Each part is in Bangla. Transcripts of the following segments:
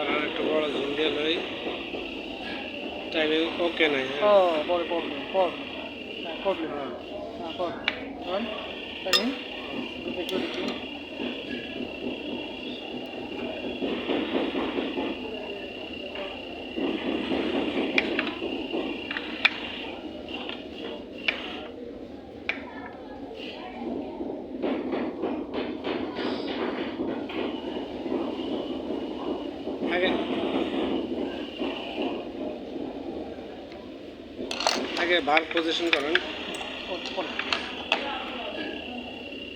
ধরার একটু বড় ঝুল দিয়ে লই টাইমিং ওকে নাই ও পরে প্রবলেম প্রবলেম হ্যাঁ প্রবলেম হ্যাঁ প্রবলেম ধরেন টাইমিং দেখো দেখি আগে আগে বার পজিশন করেন।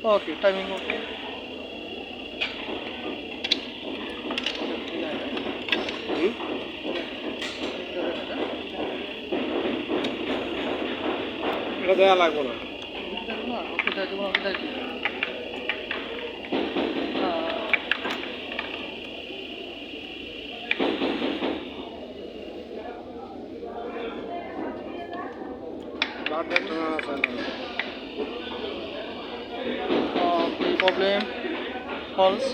Okay timing okay? এটা দেওয়া লাগবে না ওকে দেখো ওকে দেখি বার দেখতে না আছে প্রবলেম ফলস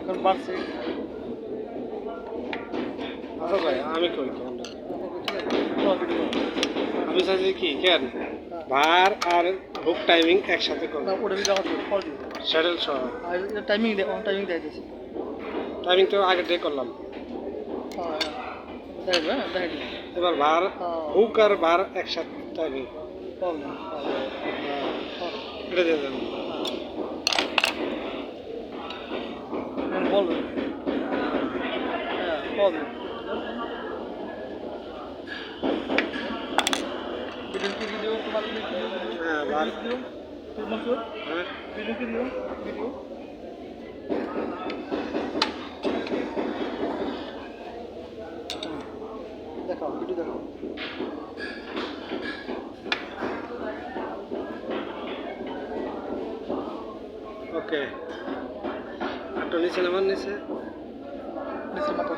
এখন বাড়ছে আচ্ছা ভাই আমি কই আমি চাইছি কি কেন? ভার আর বুক টাইমিং একসাথে করব না ওটা দিতে স্যাডেল সহ। টাইমিং টাইমিং দেয় দিছি টাইমিং তো আগে ডে করলাম। হ্যাঁ দেখবে হ্যাঁ দেখে দিন এবার ভার হুক আর ভার একসাথে টাইমিং এটা দিয়ে দেন। বলবেন হ্যাঁ ভিডিও হ্যাঁ ভার ভিডিও হ্যাঁ। ভিডিও কি দিও ভিডিও দেখাও ভিডিও দেখাও ওকে আটো নিচে নামান নিচে নিচের মাথা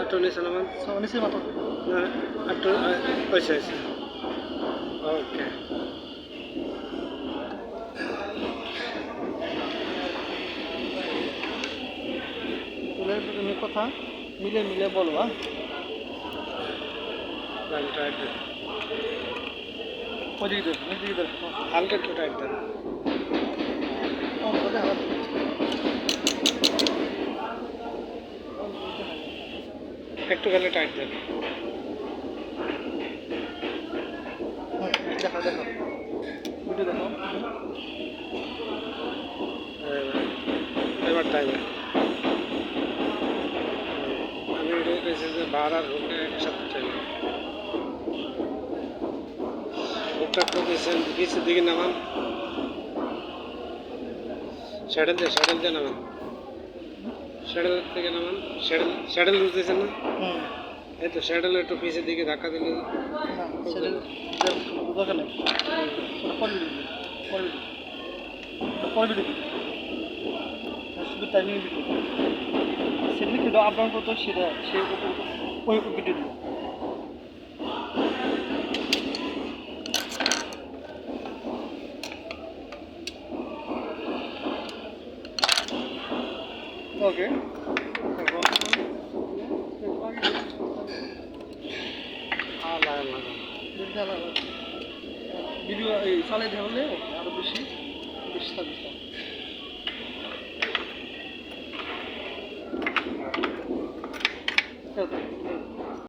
আটো নিচে নামান নিচের মাথা না আটো হয়েছে হয়েছে ওকে কথা মিলে মিলে বলো হ্যাঁ টাইট দেন ওদিকে দেখ ওদিকে দেখ হালকা একটু টাইট দেন একটু খালি টাইট দেন দেখা দেখো ভিডিও ভাড় হুকে একসাথে চাইবে একটু নিচে নিচের দিকে নামান। স্যাডেল দিয়ে স্যাডেল দিয়ে নামান। স্যাডেল থেকে নামান। স্যাডেল স্যাডেল লুজ দিয়েছেন না? এই তো স্যাডেল একটু পিছের দিকে ধাক্কা দিলে। না সেটা দরকার নেই। ওটা পরে ভিডিও দিবি পরে ভিডিও ওটা পরে ভিডিও দিবি আর শুধু টাইমিং ভিডিও সেদিন কিন্তু আপ ডাউন করতো সেটা সে ওই ভিডিও দিবি না ভিডিও চালাই ধরলে আরও বেশি বেশি সার্ভিস